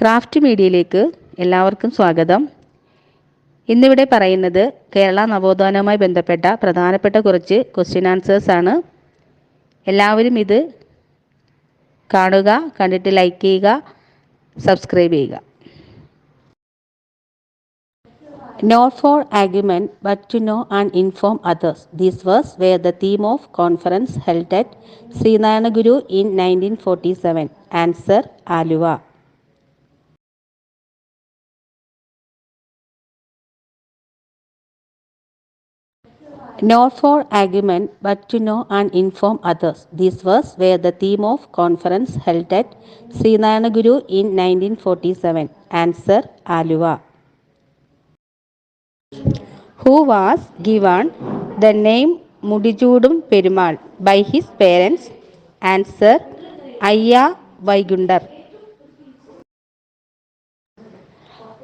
Craft മീഡിയയിലേക്ക് എല്ലാവർക്കും സ്വാഗതം ഇന്നിവിടെ പറയുന്നത് കേരള നവോത്ഥാനവുമായി ബന്ധപ്പെട്ട പ്രധാനപ്പെട്ട കുറച്ച് ക്വസ്റ്റ്യൻ ആൻസേഴ്സ് ആണ് എല്ലാവരും ഇത് കാണുക കണ്ടിട്ട് ലൈക്ക് ചെയ്യുക സബ്സ്ക്രൈബ് ചെയ്യുക not for argument but to know and inform others and inform others. These verse were the theme of conference held at Srinarana in 1947. Answer Aluva. Not for argument, but to know and inform others. These verse were the theme of conference held at Srinarana in 1947. Answer Aluva. who was given the name Mudijudum Perumal by his parents? Answer Ayya Vaikundar.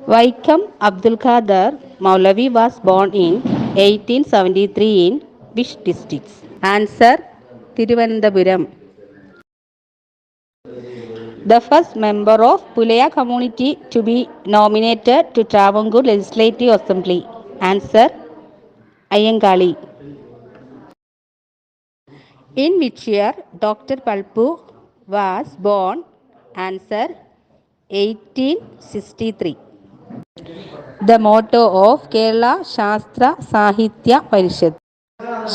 Vaikam Abdul Qadir Maulavi was born in 1873 in which district? Answer Thiruvananthapuram. The first member of Pulaya community to be nominated to Travancore Legislative Assembly. Answer Ayangali. In which year Dr. Palpu was born? Answer 1863. The motto of Kerala Shastra Sahitya Parishad.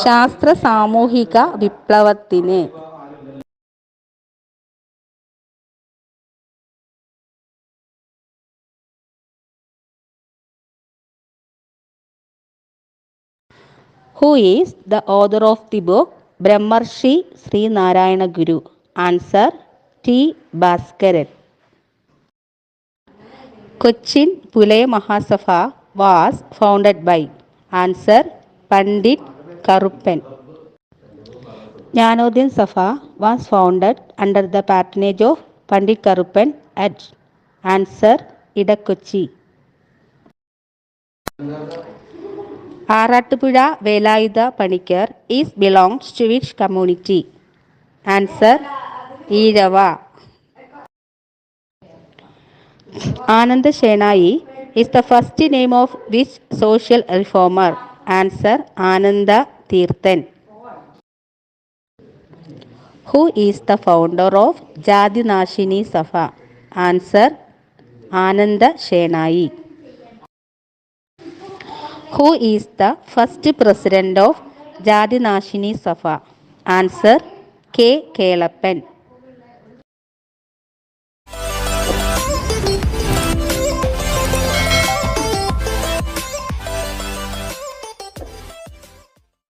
ശാസ്ത്ര സാമൂഹിക വിപ്ലവത്തിന് Who is the author of the book Brahmarshi Sri Narayana Guru? Answer T. Cochin Pulaya Mahasabha was founded by Answer Pandit Karuppan. Jnanodin Sabha was founded under the patronage of Pandit Karuppan at Answer Idakochi. Arattupuzha Velayudha Panicker is belongs to which community answer Ezhava Ananda Shenoy is the first name of which social reformer answer Ananda Theerthan. Who is the founder of Jathinashini Sabha answer Ananda Shenoy who is the first president of Jathinashini Sabha answer K. Kelappan.